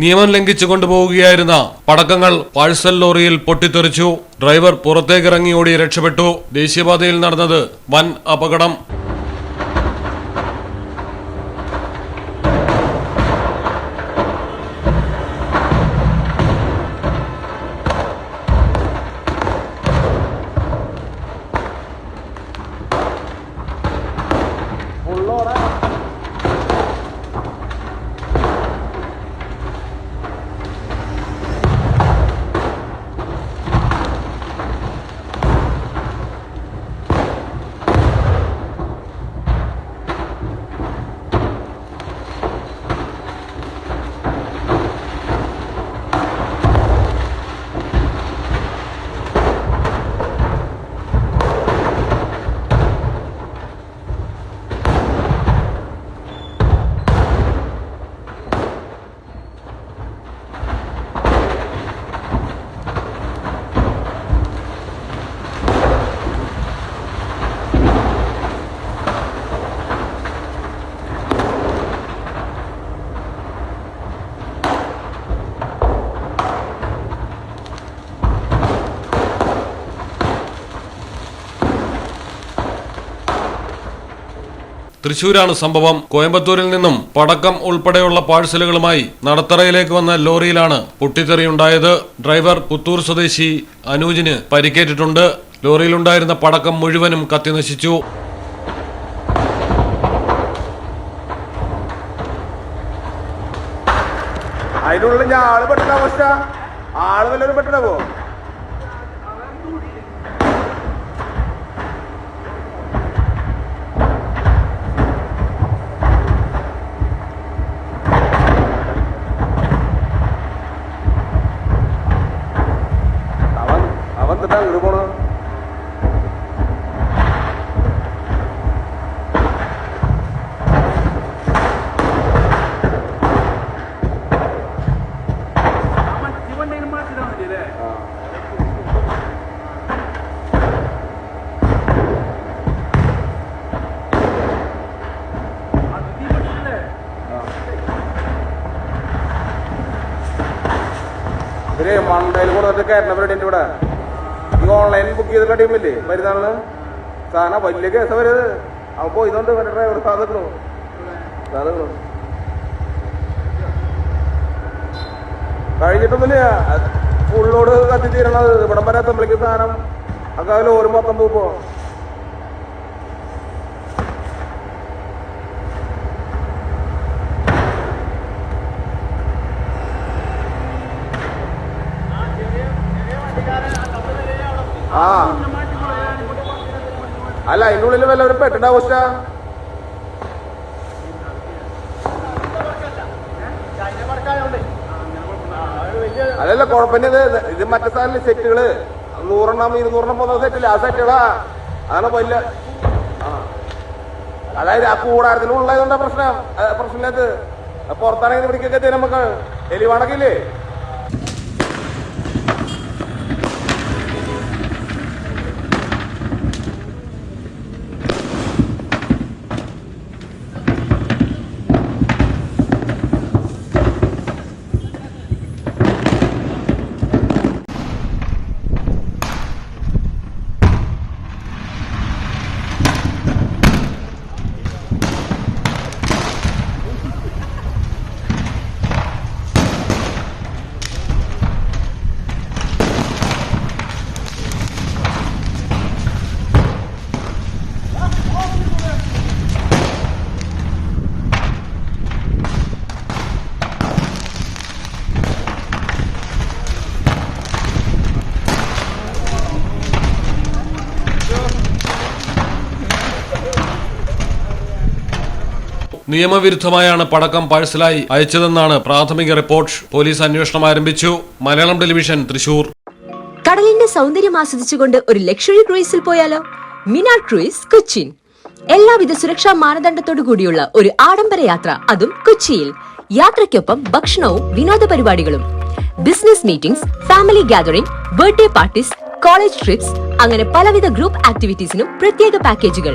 നിയമം ലംഘിച്ചു കൊണ്ടുപോവുകയായിരുന്ന പടക്കങ്ങൾ പാഴ്സൽ ലോറിയിൽ പൊട്ടിത്തെറിച്ചു. ഡ്രൈവർ പുറത്തേക്കിറങ്ങി ഓടി രക്ഷപ്പെട്ടു. ദേശീയപാതയിൽ നടന്നത് വൻ അപകടം. തൃശൂരാണ് സംഭവം. കോയമ്പത്തൂരിൽ നിന്നും പടക്കം ഉൾപ്പെടെയുള്ള പാഴ്സലുകളുമായി നടത്തറയിലേക്ക് വന്ന ലോറിയിലാണ് പൊട്ടിത്തെറിയുണ്ടായത്. ഡ്രൈവർ പുത്തൂർ സ്വദേശി അനൂജിന് പരിക്കേറ്റിട്ടുണ്ട്. ലോറിയിലുണ്ടായിരുന്ന പടക്കം മുഴുവനും കത്തിനശിച്ചു. അതിനുള്ളിൽ ഞാൻ ആൾ പെട്ട അവസ്ഥ? ആൾ വല്ലവരും പെട്ടണവോ അവൻ തന്നെ അങ്ങോട്ട് പോണ ഇവര് മണ്ടയിൽ കൊടുത്തിട്ട് കയറണ പരിപാടി ഉണ്ട് ഇവിടെ ഈ ഓൺലൈൻ ബുക്ക് ചെയ്തിട്ട് ടീമില്ലേ മരുന്നാൾ സാധനം വലിയ കേസ് വരുന്നത് അവൻ ഇതുകൊണ്ട് മറ്റേ ഡ്രൈവർ സാധിക്കണു സാധിക്കണു കഴിഞ്ഞിട്ടൊന്നുമില്ല. ഫുൾ ലോഡ് കത്തി തീരണത് ഇവിടം വരെ എത്തുമ്പോഴേക്ക് സാധനം. ഒക്കെ ഒരു മൊത്തം പോപ്പോ ആ. അല്ല അതിന്റെ ഉള്ളിൽ വല്ലവരും പെട്ടിട്ട അവസ്ഥ അതല്ല കുഴപ്പമില്ല. ഇത് ഇത് മറ്റേ സാധനം സെറ്റുകൾ? നൂറെണ്ണം ഇരുന്നൂറെണ്ണം പോകുന്ന സെറ്റില്ല? ആ സെറ്റുകളാ. അതാണ് വലിയ ആ. അതായത് ആ കൂടാരത്തിനുള്ളതുകൊണ്ടാ പ്രശ്നം. പ്രശ്നമില്ലാത്ത പുറത്താണെങ്കിൽ പിടിക്കൊക്കെ തരും നമുക്ക്. എലിവാണക്കില്ലേ നിയമവിരുദ്ധമായാണ് പടക്കം പാഴ്സലായി അയച്ചതെന്നാണ് പ്രാഥമിക റിപ്പോർട്ട്. പോലീസ് അന്വേഷണം ആരംഭിച്ചു. മലയാളം ടെലിവിഷൻ തൃശൂർ. കടലിന്റെ സൗന്ദര്യം ആസ്വദിച്ചുകൊണ്ട് ഒരു ലക്ഷറി ക്രൂയിസിൽ പോയാലോ? മിനാർ ക്രൂയിസ് കൊച്ചിൻ. എല്ലാവിധ സുരക്ഷാ മാനദണ്ഡത്തോടു കൂടിയുള്ള ഒരു ആഡംബര യാത്ര അതും കൊച്ചിയിൽ. യാത്രയ്ക്കൊപ്പം ഭക്ഷണവും വിനോദ പരിപാടികളും. Business meetings family gathering birthday parties college trips അങ്ങനെ പലവിധ ഗ്രൂപ്പ് ആക്ടിവിറ്റീസിനും പ്രത്യേക പാക്കേജുകൾ